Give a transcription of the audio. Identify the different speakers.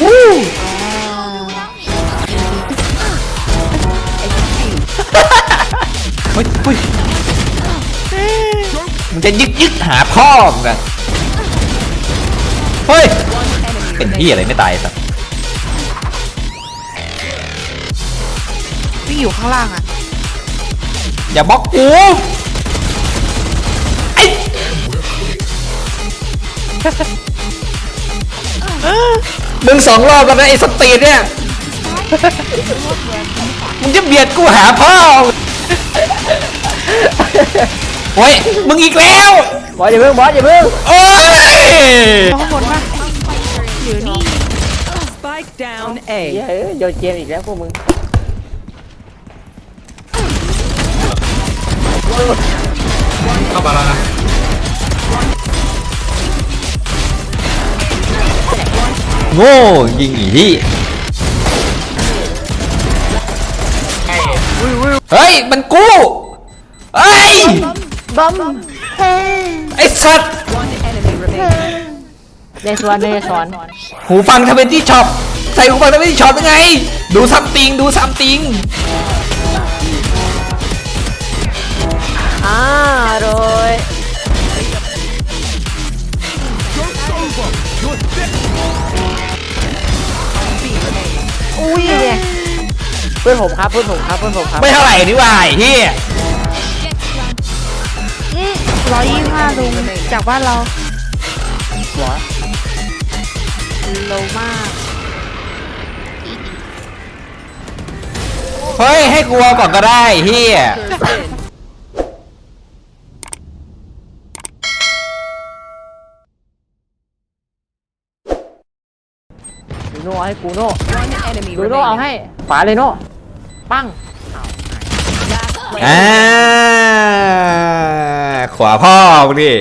Speaker 1: วู้เฮ้ยเฮ้ยมึงจะยึกยึกหาพ่อมกันเฮ้ย เป็นที่อะไรไม่ตายสัตว์
Speaker 2: วิ่งอยู่ข้างล่างอะ
Speaker 1: อย่าบล็อกกูไอ้ มึงสองรอบแล้วนะไอ้สตรีทเนี่ยมึงจะเบียดกูหาพ่อโอ้ยมึงอีกแล้ว
Speaker 3: บอสอย่าเพิ่งบอสอย่าเพิ่ง
Speaker 1: โอ้ย
Speaker 2: ข้างบนปะอยู่นี่
Speaker 4: Spike down
Speaker 3: เฮ้ย
Speaker 4: A.
Speaker 3: เอ้ยโยนเกมอีกแล้วพวกมึง
Speaker 5: เข้ามาแล้วนะ
Speaker 1: โง่ยิงอีที่
Speaker 5: ใกล้
Speaker 1: เฮ้ย มันกู้เฮ้ย
Speaker 3: บอมเฮ้
Speaker 1: ไอ้สัตว์
Speaker 4: One enemy remaining.
Speaker 3: เดสวันเดสวัน
Speaker 1: หูฟังทำเป็นที่ช็อปใส่หูฟังทำเป็นที่ช็อปยังไง ดูซัมติงดูซัมติง
Speaker 3: อ่าโรย อุ้ยเนี่ยเพื่อนผมครับเพื่อนผมครับเพื่อนผมครับ
Speaker 1: ไม่เท่าไหร่นี่หว่าไอ้เฮีย
Speaker 2: ร้อยยี่ห้าลุงจากบ้านเรา
Speaker 3: หัว
Speaker 2: โลมาก
Speaker 1: เฮ้ยให้กลัวก่อนก็ได้เฮีย
Speaker 3: ดูโน่เอาให้กูโน่
Speaker 4: One enemy
Speaker 3: ดูโน่เอา
Speaker 4: remaining.
Speaker 3: ให้ขวาเลยโน่ปั้ง
Speaker 4: Last player.
Speaker 1: อ่าขวาพ่อมึงดิ